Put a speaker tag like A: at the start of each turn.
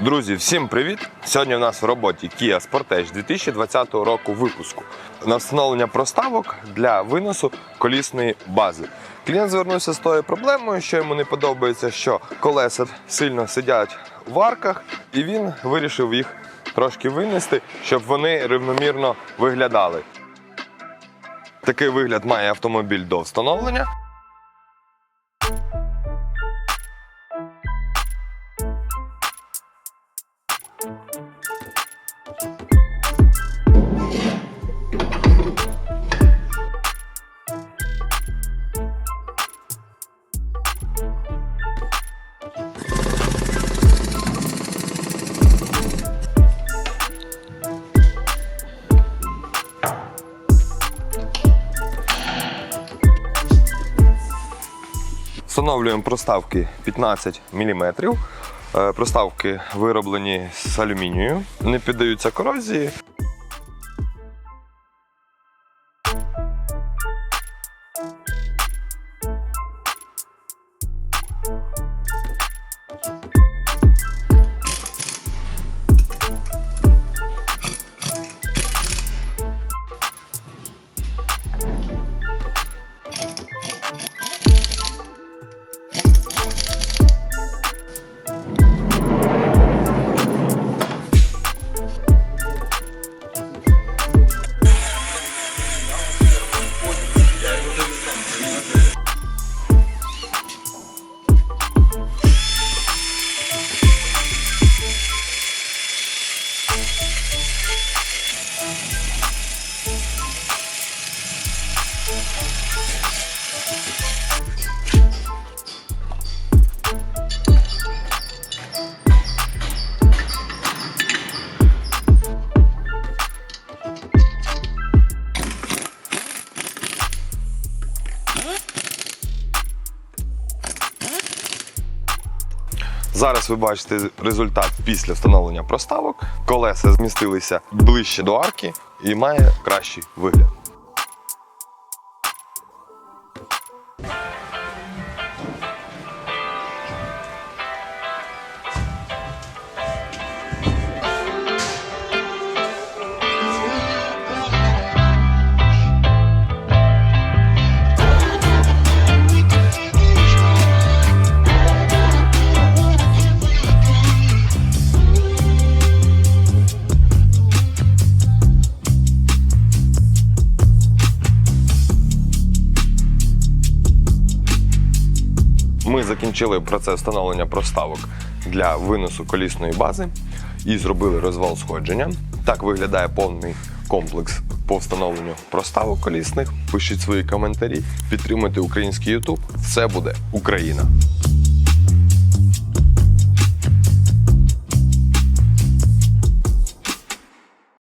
A: Друзі, всім привіт! Сьогодні в нас в роботі Kia Sportage 2020 року випуску на встановлення проставок для виносу колісної бази. Клієнт звернувся з тою проблемою, що йому не подобається, що колеса сильно сидять в арках, і він вирішив їх трошки винести, щоб вони рівномірно виглядали. Такий вигляд має автомобіль до встановлення. Встановлюємо проставки 15 мм. Проставки вироблені з алюмінію, не піддаються корозії. Зараз ви бачите результат після встановлення проставок. Колеса змістилися ближче до арки і має кращий вигляд. Закінчили процес встановлення проставок для виносу колісної бази і зробили розвал сходження. Так виглядає повний комплекс по встановленню проставок колісних. Пишіть свої коментарі, підтримуйте український YouTube. Все буде Україна!